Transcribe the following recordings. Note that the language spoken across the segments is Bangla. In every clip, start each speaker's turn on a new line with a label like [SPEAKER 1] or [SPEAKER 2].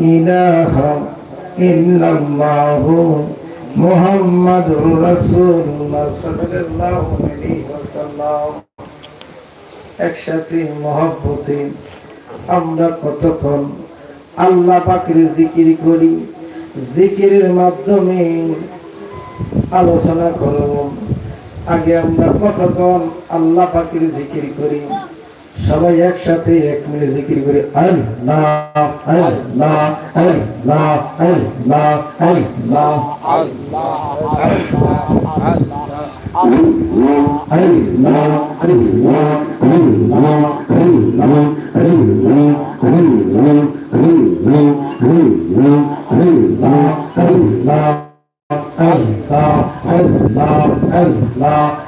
[SPEAKER 1] إله إلا الله محمد رسول الله صلى الله عليه وسلم একসাথে মহব্বতে আমরা কতক্ষণ আল্লাহ পাকের জিকির করি জিকিরের মাধ্যমে আলোচনা করব আগে আমরা কতক্ষণ আল্লাহ পাকের জিকির করি সবাই একসাথে এক মিলে জিকির করি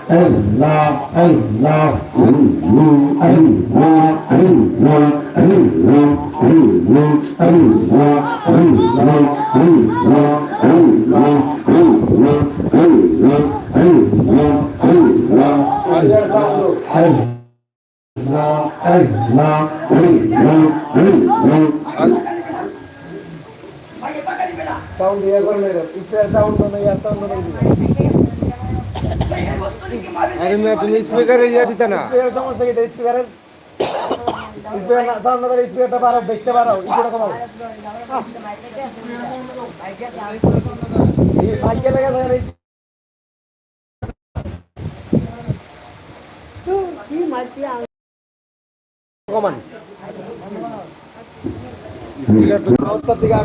[SPEAKER 1] আল্লাহ আল্লাহ আল্লাহ আল্লাহ আল্লাহ আল্লাহ আল্লাহ আল্লাহ আল্লাহ আল্লাহ
[SPEAKER 2] সাউন্ড ইয়ে করে নেই সাউন্ড নেই সাউন্ড নেই।
[SPEAKER 3] আরে মিয়া তুমি স্পিকারে ইয়া দিতে না
[SPEAKER 2] স্পিকারের সমস্যা কি স্পিকারের স্পিকার না দাও না স্পিকারটা বাড়াও বেচতে বাড়াও ইকুটা কমাও ভাগ্যে লাগা থাকে কমান
[SPEAKER 3] স্পিকার তো
[SPEAKER 2] আওয়াজটা দিকে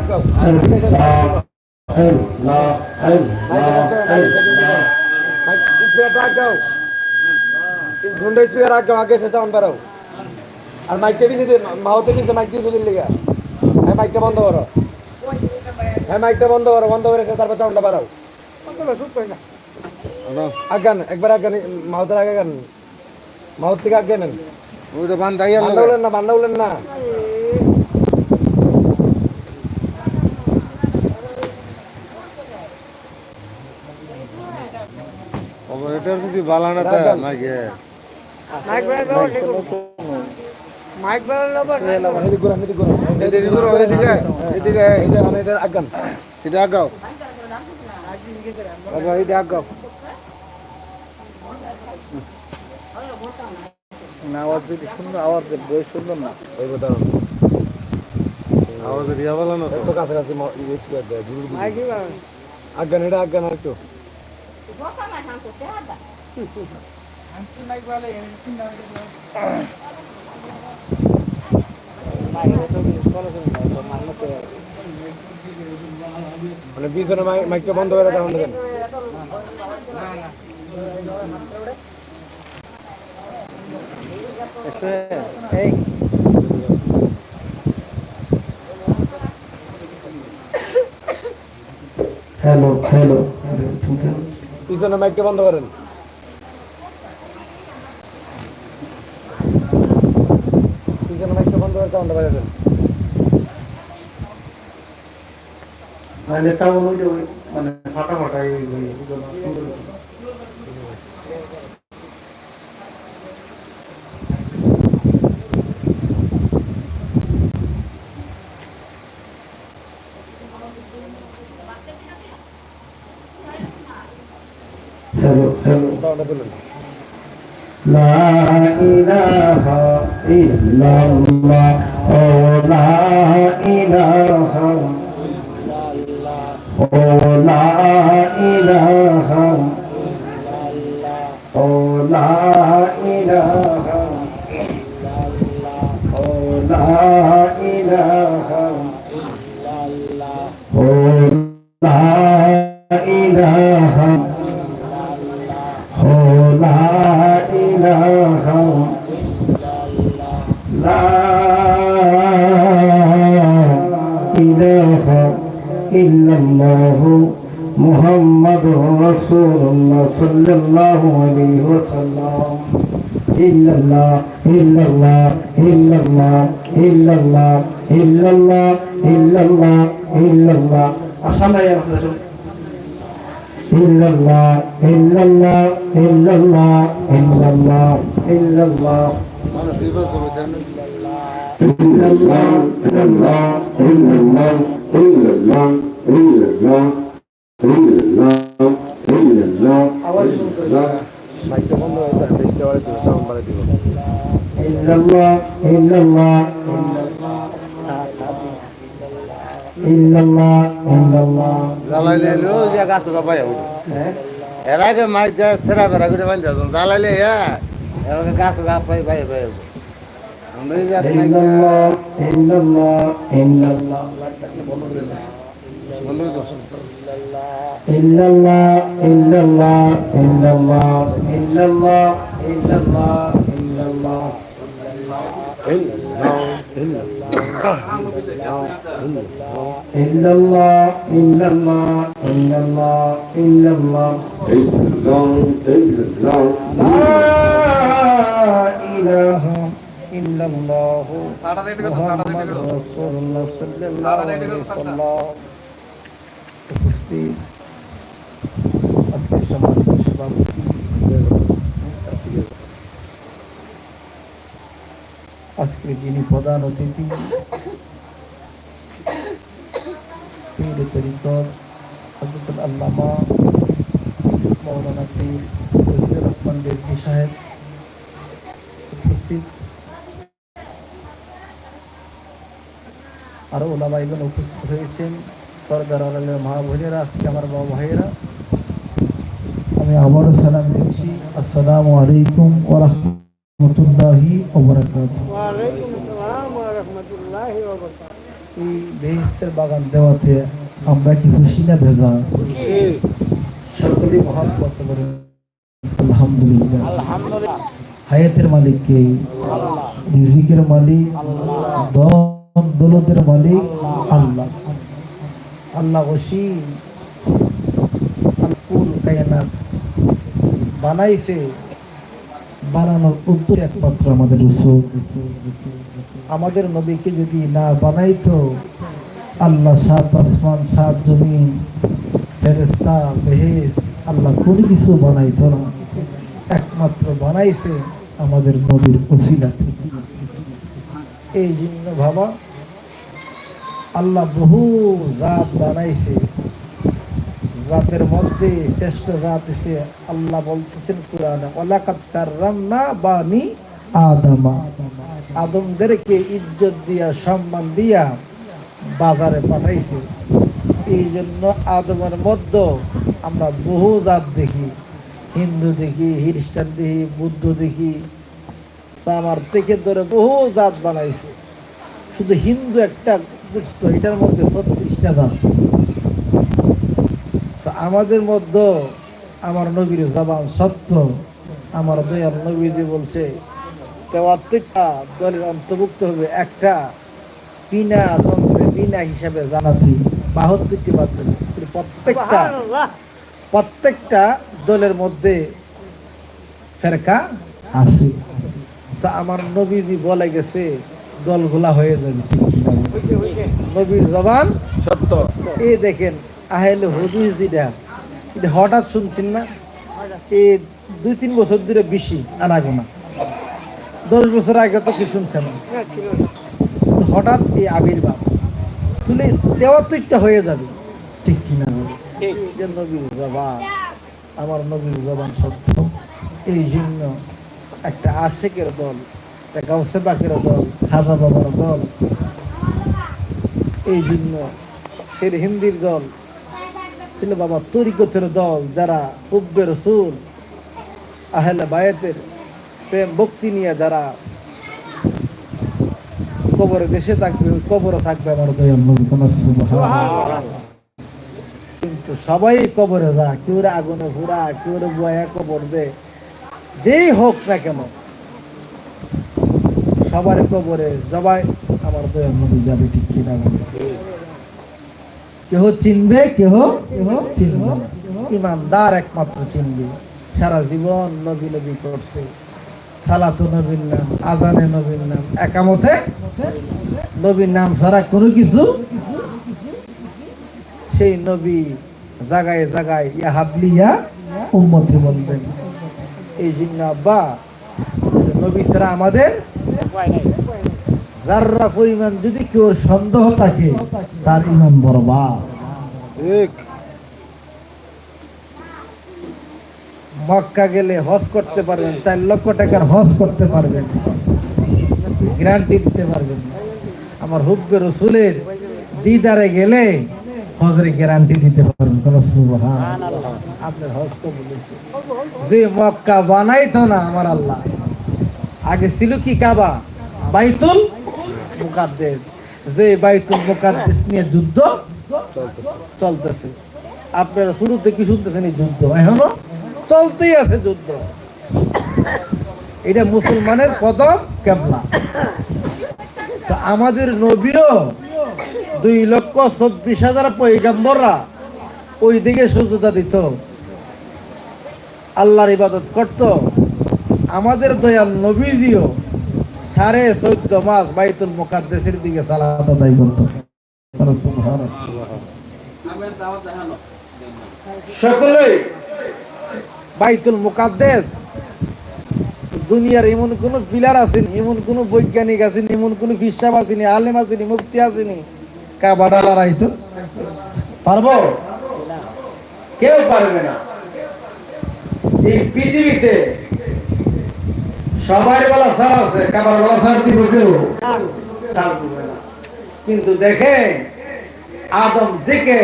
[SPEAKER 2] ঘণ্টা স্পিকার আগাও আগে সে সাউন্ড বাড়াও আর মাইকটা দিছে মাউতে দিছে মাইক দিয়ে বুঝলি লিগা হ্যাঁ মাইকটা বন্ধ করো। হ্যাঁ মাইকটা বন্ধ করো বন্ধ করে তারপর সাউন্ডটা বাড়াও আগান একবার আগান মাউতের আগে গান মাউত থেকে আগে নেন
[SPEAKER 3] ওইটা
[SPEAKER 2] না না।
[SPEAKER 3] অপারেটর যদি বালানা মাইকে।
[SPEAKER 2] আজ্ঞান এটা
[SPEAKER 1] না আওয়াজ যদি সুন্দর আওয়াজ সুন্দর না।
[SPEAKER 2] ওই কথা
[SPEAKER 3] আওয়াজ
[SPEAKER 2] আজ্ঞান এটা আজ্ঞান মানে পিছনে মাই- মাইকটা বন্ধ করে তখন দেন
[SPEAKER 1] এই হ্যালো হ্যালো
[SPEAKER 2] পিছনে মাইকটা বন্ধ করেন। তখনটা বাজা দেন
[SPEAKER 1] মানে চাউল মানে ফাটা ফাটা لا
[SPEAKER 2] إله ইল্লাল্লাহ
[SPEAKER 1] ও লা ইলাহা ও লা محمد رسول الله صلى الله عليه وسلم إلا الله إلا الله إلا الله إلا الله إلا الله إلا الله إلا الله أصلى يا رسول إلا الله إلا الله إلا الله إلا الله إلا الله إلا الله إلا الله إلا الله إلا الله إلا الله
[SPEAKER 3] إلا الله إلا الله
[SPEAKER 2] আওয়াজ বন্ধ করে দাও মাইকটা বন্ধ হয়ে যায় বেশটা বাড়াই দিব সাউন্ড বাড়াই দিব
[SPEAKER 1] إلا الله إلا الله إلا الله إلا الله
[SPEAKER 3] জ্বালাইলে লো যে গাছ রবাই হবে এর আগে মাইক যা সেরা বেরা করে বান্ধা জ্বালাইলে ইয়া এর আগে গাছ রবাই বাই বাই হবে পাই পাই আমরা এই জাত নাই
[SPEAKER 1] ইল্লাল্লাহ ইল্লাল্লাহ ইল্লাল্লাহ
[SPEAKER 3] বন্ধু তো
[SPEAKER 1] ইল্লাল্লাহ ইল্লাল্লাহ ইল্লাল্লাহ ইল্লাল্লাহ ইল্লাল্লাহ ইল্লাল্লাহ ইল্লাল্লাহ ইল্লাল্লাহ ইল্লাল্লাহ ইল্লাল্লাহ লা ইলাহা ইল্লাল্লাহ মুহাম্মাদুর রাসূলুল্লাহ সাল্লাল্লাহু আলাইহি ওয়াসাল্লাম উপস্থিত। আজকে সম্মানিত সভাপতি আজকে যিনি প্রধান অতিথি হজরতুল আল্লামা মৌলানা পীর রহমান বেদী সাহেব উপস্থিত। আরও ওলামাইগণ উপস্থিত হয়েছেন। সরদার আলের মা বোনেরা আজকে আমার বাবা ভাইয়েরা। আমি আবারও সালাম দিচ্ছি। আসসালামু আলাইকুম রাহমাতুল্লাহি এই বেহেস্তের বাগান দেওয়াতে আমরা কি খুশি না ভেজা সকলেই মহাব্বত করেন আলহামদুলিল্লাহ। হায়াতের মালিক কে রিজিকের মালিক দৌলতের মালিক আল্লাহ। আল্লাহ। অসীম আলকুল কায়নাত। বানাইছে। বানানোর উদ্যোগ একমাত্র আমাদের রসুল আমাদের নবীকে যদি না বানাইতো আল্লাহ সাত আসমান সাত জমিন ফেরেস্তা বেহেস আল্লাহ কোনো কিছু বানাইতো না। একমাত্র বানাইছে আমাদের নবীর ওসিলা। এই জন্য ভাবা আল্লাহ বহু জাত বানাইছে। জাতের মধ্যে শ্রেষ্ঠ জাত হচ্ছে আল্লাহ বলতেছেন কোরআনে ওয়ালাকাত কাররামনা বানি আদামা। আদমদেরকে ইজ্জত দিয়া, সম্মান দিয়া বাজারে পাঠাইছে। এই জন্য আদমের মধ্যে আমরা বহু জাত দেখি। হিন্দু দেখি, খ্রিস্টান দেখি, বুদ্ধ দেখি। আমার থেকে ধরে বহু জাত বানাইছে। শুধু হিন্দু একটা বুঝতো এটার মধ্যে ছত্রিশটা জাত তো আমাদের মধ্যে আমার নবীর জবান সত্য আমার দয়াল নবীজি বলছে প্রত্যেকটা দলের অন্তর্ভুক্ত হবে একটা বিনা তন্ত্রে বিনা হিসাবে জানাতে বাহাত্তরটি মাধ্যমে প্রত্যেকটা প্রত্যেকটা দলের মধ্যে ফেরকা আছে। তা আমার নবীজি বলে গেছে দলগুলা হয়ে যাবে। ঠিক? নবীর জবান।
[SPEAKER 2] সত্য।
[SPEAKER 1] এই দেখেন আহেলে হদিস যেটা এটা হঠাৎ শুনছেন না? এই দুই তিন বছর ধরে বেশি আনাগোনা। দশ বছর আগে তো কি শুনছে না। হঠাৎ এই আবির্ভাব তুলে দেওয়া তো একটা হয়ে যাবে। ঠিক কিনা নবীর জবান আমার নবীর জবান সত্য। এই জন্য একটা আশেকের দল একটা গাউসে বাকের দল হাজা বাবার দল এই জন্য সের হিন্দির দল ছিল বাবা তরিকতের দল যারা হুব্বে রসুল, আহলে বায়েতের প্রেম ভক্তি নিয়ে যারা কবরে দেশে থাকবে, কবরে থাকবে আমার। কিন্তু সবাই কবরে যা কেউ আগুনে ঘোরা কেউ বয়া কবর দে যেই হোক না কেন সবার কবরে সবাই আমার দয়াল নবী যাবে ঠিক কিনা কেহ চিনবে, কেহ কেহ চিনবে ইমানদার একমাত্র চিনবে। সারা জীবন নবী নবী করছে। নবীর নাম আজানে নবীর নাম, একামতে নবীর নাম ছাড়া কোনো কিছু সেই নবী জাগায় জাগায় ইয়া উম্মতি বলবেন। এই জন্য আব্বা নবী ছাড়া আমাদের যাররা পরিমাণ যদি কেউ সন্দেহ থাকে, তার ইমান বরবাদ।
[SPEAKER 2] ঠিক।
[SPEAKER 1] মক্কা গেলে হজ করতে পারবেন, চার লক্ষ টাকার হজ করতে পারবেন, গ্যারান্টি দিতে পারবেন আমার হুব্বে রসুলের দিদারে গেলে হজরে গ্যারান্টি দিতে পারবেন, কোন আপনার হজ। যে মক্কা বানাইতো না, আমার আল্লাহ। আগে ছিল কি কাবা? বাইতুল মুকাদ্দেস। যে বাইতুল মুকাদ্দেস নিয়ে যুদ্ধ চলতেছে। আপনারা শুরুতে কি শুনতেছেন এই যুদ্ধ? এখনও চলতেই আছে যুদ্ধ। এটা মুসলমানের প্রথম কেবলা। তো আমাদের নবীও দুই লক্ষ চব্বিশ হাজার পৈগম্বররা ওই দিকে সুযোগা দিত। আল্লাহর ইবাদত করত। আমাদের দয়াল নবীজিও সাড়ে চোদ্দ মাস বাইতুল মুকাদ্দেসের দিকে সালাত আদায় করত। সকলে বাইতুল মুকাদ্দেস দুনিয়ার এমন কোন পিলার আছেন এমন কোন বৈজ্ঞানিক আছেন এমন কোন ফিসাব আসেনি, আলেম আসেনি মুক্তি আসেনি। কাবাডা লড়াইতো পারব? কেউ পারবে না। এই পৃথিবীতে সবার বেলা ছাড় আছে কাবার বেলা ছাড় দিব কেউ? ছাড়। দিবে না। কিন্তু দেখে আদম থেকে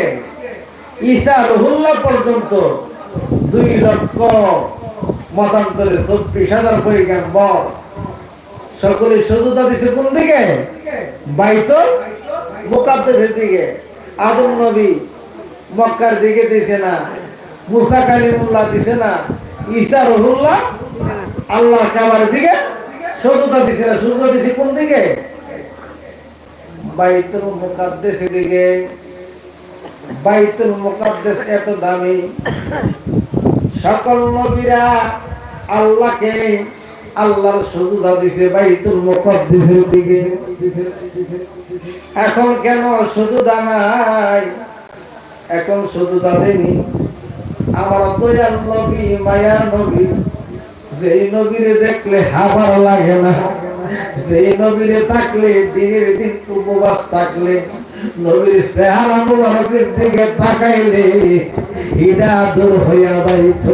[SPEAKER 1] ঈসা রহুল্লাহ পর্যন্ত দুই লক্ষ মতান্তরে চব্বিশ হাজার পৈগাম্বর। সকলে সজুতা দিচ্ছে কোন দিকে? বাইতল মোকাদ্দেসের দিকে। আদম নবী মক্কার দিকে দিছে না মুসা কালিমুল্লাহ দিছে না ঈসা রহুল্লাহ আল্লাহ কাবার দিকে সজুতা দিছে না সজুতা দিছে কোন দিকে? বাইতুল মুকাদ্দেসের দিকে। বাইতুল মুকাদ্দেস এত দামি। সকল নবীরা আল্লাহকে আল্লাহর সুজুদা দিছে বাইতুল মুকাদ্দেসের দিকে। এখন কেন সুজুদা নাই? এখন সুজুদা দেনি আমার দয়াল নবী মায়ার নবী যেই নবীরে দেখলে হাবার লাগে না, যেই নবীরে থাকলে দিনের দিন উপবাস থাকলে, নবীর চেহারা মুবারকের দিকে তাকাইলে হিডা দূর হইয়া যাইত।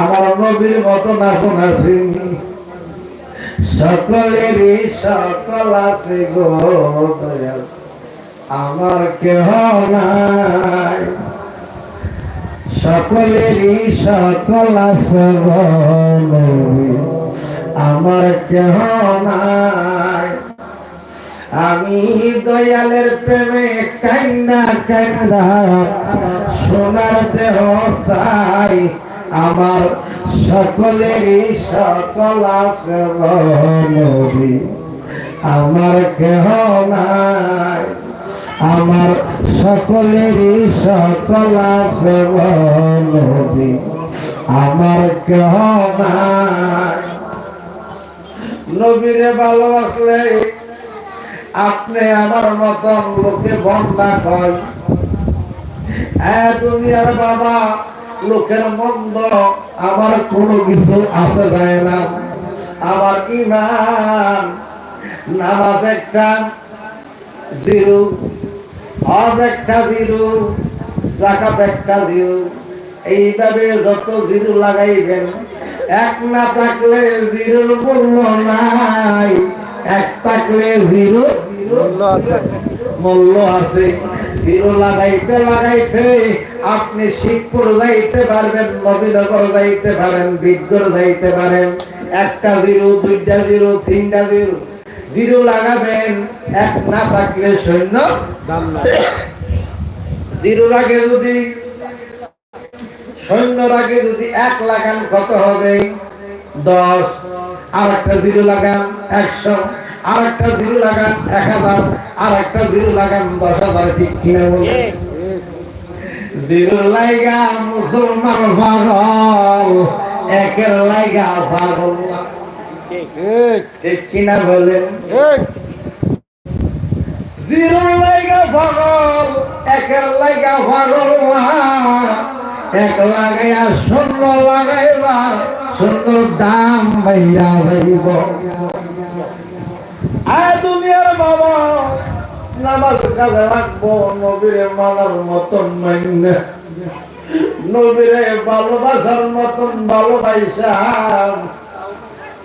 [SPEAKER 1] আমার নবীর মতো না কোন আসেনি সকলেরই সকল আছে গো দয়াল। আমার কেহ নাই। সকলেরই সকল আমার কেহ নাই। আমি দয়ালের প্রেমে কান্দা কান্দা সোনার দেহ চাই আমার সকলেরই সকল আছে আমার কেহ নাই। আমার সকলেরই সকল আছে আমার কেহ নবীরে ভালোবাসলে আপনি আমার মতন লোকে বন্দা কয়। দুনিয়ার বাবা, লোকের মন্দ আমার কোনো কিছু আসে যায় না। আমার ইমান নামাজ একটা জিরো হজ একটা জিরো, জাকাত একটা জিরো। এইভাবে যত জিরো লাগাইবেন, এক না থাকলে জিরোর মূল্য নাই। এক থাকলে জিরো
[SPEAKER 2] মূল্য আছে।
[SPEAKER 1] জিরো লাগাইতে লাগাইতে আপনি শিবপুর যাইতে পারবেন, নবীনগর যাইতে পারেন, বিজ্ঞর যাইতে পারেন। একটা জিরো, দুইটা জিরো, তিনটা জিরো। জিরো লাগাবেন, এক না থাকলে সৈন্য
[SPEAKER 2] দাম না।
[SPEAKER 1] জিরোর আগে যদি সৈন্যর আগে যদি এক লাগান কত হবে? দশ। আর একটা জিরো লাগান একশো। আর একটা জিরো লাগান এক হাজার। আর একটা জিরো লাগান দশ হাজার, ঠিক কিনা বলুন? জিরো লাইগা মুসলমান পাগল, একের লাইগা পাগল।
[SPEAKER 2] ঠিক।
[SPEAKER 1] ঠিক। কিনা বলেন।
[SPEAKER 2] ঠিক।
[SPEAKER 1] জিরো লাইগা পাগল একের লাইগা পাগল এক লাগাইয়া শূন্য লাগাইবা শূন্য দাম বাইরা যাইব আয় দুনিয়ার বাবা নামাজ কাজে রাখব নবীরে মানার মতন মাইনে। নবীরে ভালোবাসার মতন ভালোবাসাম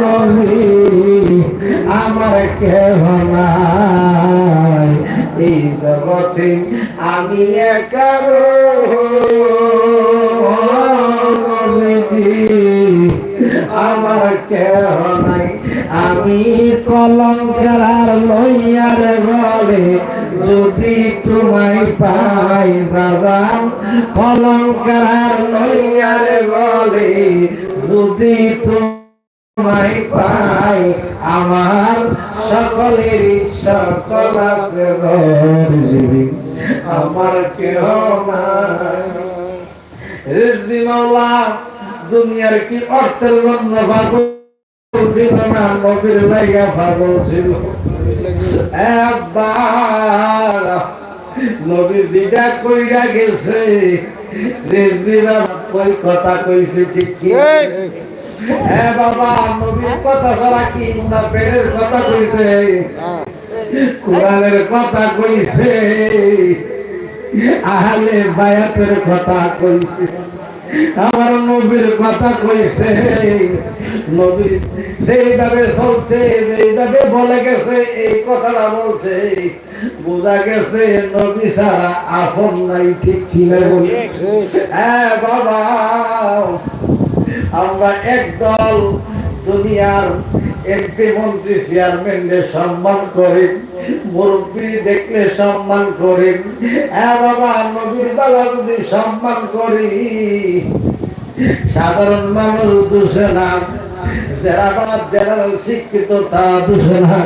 [SPEAKER 1] নবী, আমার কেহ নাই। এই জগতে আমি নবীজি, আমার কেহ আমি কলঙ্কার লইয়ার গলে যদি তোমায় পাই বাদাম কলঙ্কার লইয়ার গলে যদি তোমায় পাই, আমার সকলের সকল আছে জীবী। আমার কেহ রিজবি মাওলা, দুনিয়ার কি অর্থের জন্য পাগল ছিল না? নবীর লাইগা পাগল ছিল। নবী যেটা কইরা গেছে রিজবি বাবা কই কথা কইছে ঠিক এ বাবা কথা কইছে? আহলে বায়াতের কথা কইছে। আমার নবীর কথা কইছে। নবী যেইভাবে চলছে, যেইভাবে বলে গেছে, এই কথাটা বলছে। বোঝা গেছে নবী ছাড়া আপন নাই, ঠিক কি না হ্যাঁ বাবা। আমরা একদল দুনিয়ার এমপি মন্ত্রী চেয়ারম্যানদের সম্মান করি, মুরব্বী দেখলে সম্মান করি হ্যাঁ বাবা, নবীর বেলা যদি সম্মান করি, সাধারণ মানুষ দোষে না। যারা জেনারেল শিক্ষিত তারা দোষে না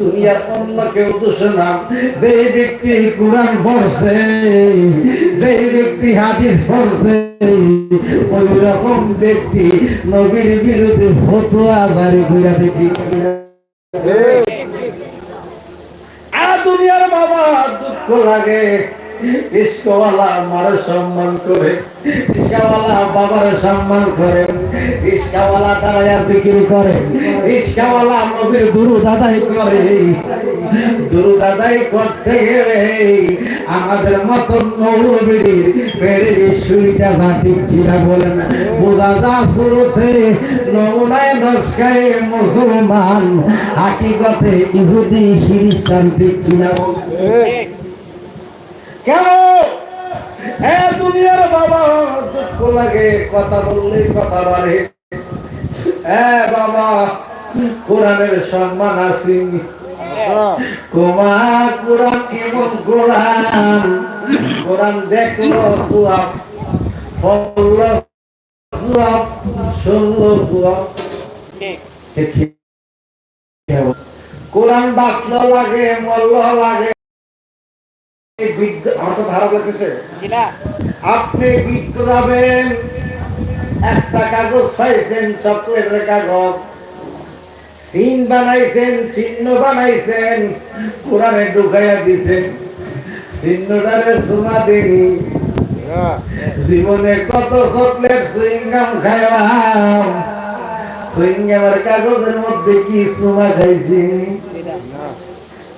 [SPEAKER 1] দুনিয়ার অন্য কেউ দোষে না যেই ব্যক্তি কোরআন পড়ছে যেই ব্যক্তি হাদিস পড়ছে ওই রকম ব্যক্তি নবীর বিরুদ্ধে ফতুয়া কইরা দেখি। আ দুনিয়ার বাবা দুঃখ লাগে। ইস্কওয়ালা মারে সম্মান করে, ইস্কাওয়ালা বাবার সম্মান করে, ইস্কাওয়ালা দাঁড়ায়া বিক্রি করে, ইস্কাওয়ালা নবীর দুরু দাদাই করে। দুরু দাদাই করতে গেলে আমাদের মতন মৌলবীর পেড়ে সুইটা ঘাটি কিনা বলেন যা শুরুতে নমুনায় নস্কায় মুসলমান, হাকিগতে ইহুদি, খ্রিস্টান ঠিক কিনা বলেন কেন? দুনিয়ার বাবা দুঃখ লাগে কথা বললে কথা বাড়ে। বাবা কোরআনের সম্মান আছে কুমা কোরআন এমন কোরআন? কোরআন দেখল সুয়াব পড়ল সুয়াব শুনলো সুয়াব। কোরআন বাঁচলো লাগে মল্ল লাগে। আমার তো আপনি যাবেন একটা কাগজ পাইছেন চকলেটের কাগজ। সিন বানাইছেন চিহ্ন বানাইছেন কোরআনে ঢুকাইয়া দিছেন। চিহ্নটারে সুমা দেনি জীবনে কত চকলেট সুইংগাম খাইলাম। সুইংগামের কাগজের মধ্যে কি সুমা খাইছি?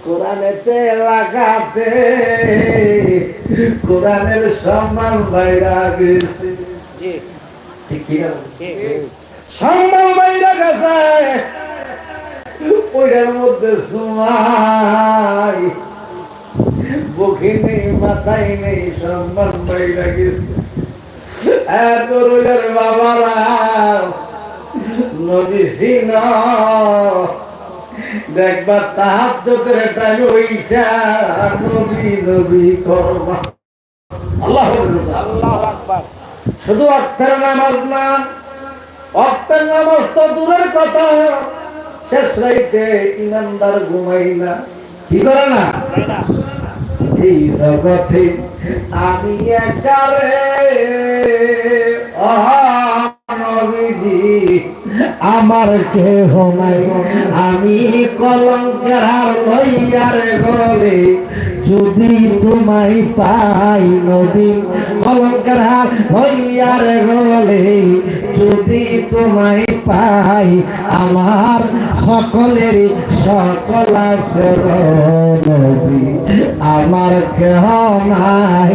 [SPEAKER 1] কোরআনেতে লাগাতে কোরআনের সম্মান বাইরা গেছে। ঠিক কি না? সম্মান বাইরা গেছে। ওইটার মধ্যে সুমাই বুকে নেই মাথায় নেই সম্মান বাইরা গেছে। এত রোজার বাবারা নবী সিনা দেখবা তাহাজ্জুদের টাইম ওইটা নবী নবী করবা। আল্লাহ শুধু অর্থের নামাজ না অর্থের নামাজ তো দূরের কথা। শেষ রাইতে ইমানদার ঘুমাই না। কি করে না? এই জগতে আমি একারে নবীজি। আমার কেহ নাই। আমি কলঙ্কার লইয়ার গলে যদি তোমায় পাই নবী, কলঙ্কার লইয়ার গলে যদি তোমায় পাই আমার সকলের সকল নবী, আমার কেহ নাই।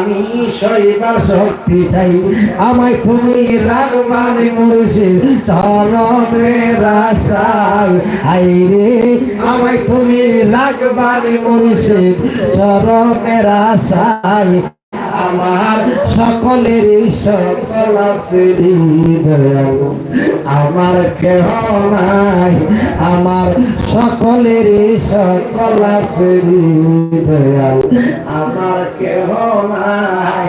[SPEAKER 1] আমি শৈবার শক্তি চাই। আমায় তুমি রাগবানি মরেছে চরমের আশায় হাইরে আমায় তুমি রাগবানি মরেছে চরমের আশায় আমার সকলের সকল। আমার কেহ নাই আমার সকলের সকল। আমার কেহ নাই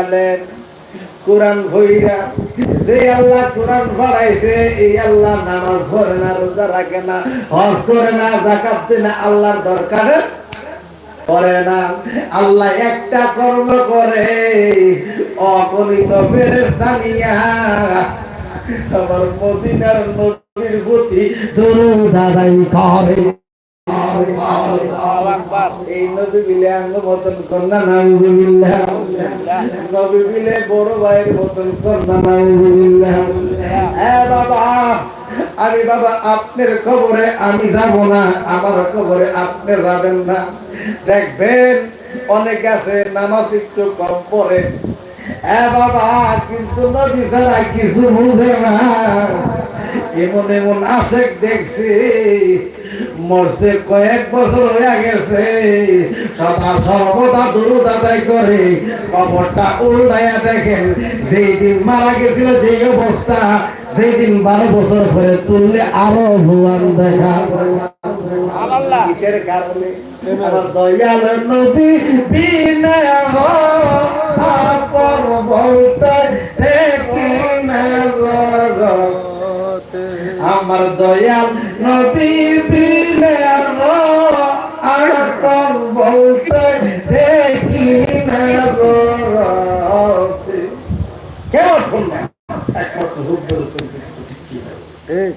[SPEAKER 1] আলেন কোরআন ভইরা আল্লাহ কোরআন এই আল্লাহ নামাজ না, রোজা রাখে না, হজ করে না জাকাত দেয় না, আল্লাহর দরকারে করে না। আল্লাহ একটা কর্ম করে, অগণিত ফেরেশতা নিয়া আমার মদিনার নবীর প্রতি দরুদ আদায় করে। আমি বাবা আপনার খবরে আমি যাব না। আমার খবরে আপনি যাবেন না। দেখবেন, অনেক আছে, নামাজ একটু কম পড়ে। এ বাবা, কিন্তু কিছু বুঝে না। এমন এমন আশেক দেখছি। মরছে কয়েক বছর হয়ে গেছে। সদা সর্বদা দুরুদ আদায় করে। কবরটা উল্টাইয়া দেখেন যেই দিন মারা গেছিল যে অবস্থা সেই দিন বারো বছর পরে তুললে আরও ভুয়ান দেখা কিসের কারণে? আমার দয়াল নবী বিনয় আমার দয়াল নবী বলতে দেখি না। শুনলাম একমাত্র এই।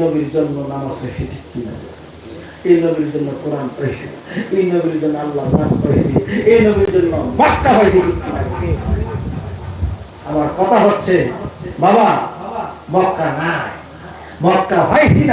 [SPEAKER 1] নবীর জন্য নামাজ রেখে ঠিক কিনা এই নবীর জন্য কোরআন পাইছি এই নবীর জন্য আল্লাহ নাম এই নবীর জন্য বাক্কা আমার কথা হচ্ছে বাবা মক্কা নাই। মক্কা পাইছি না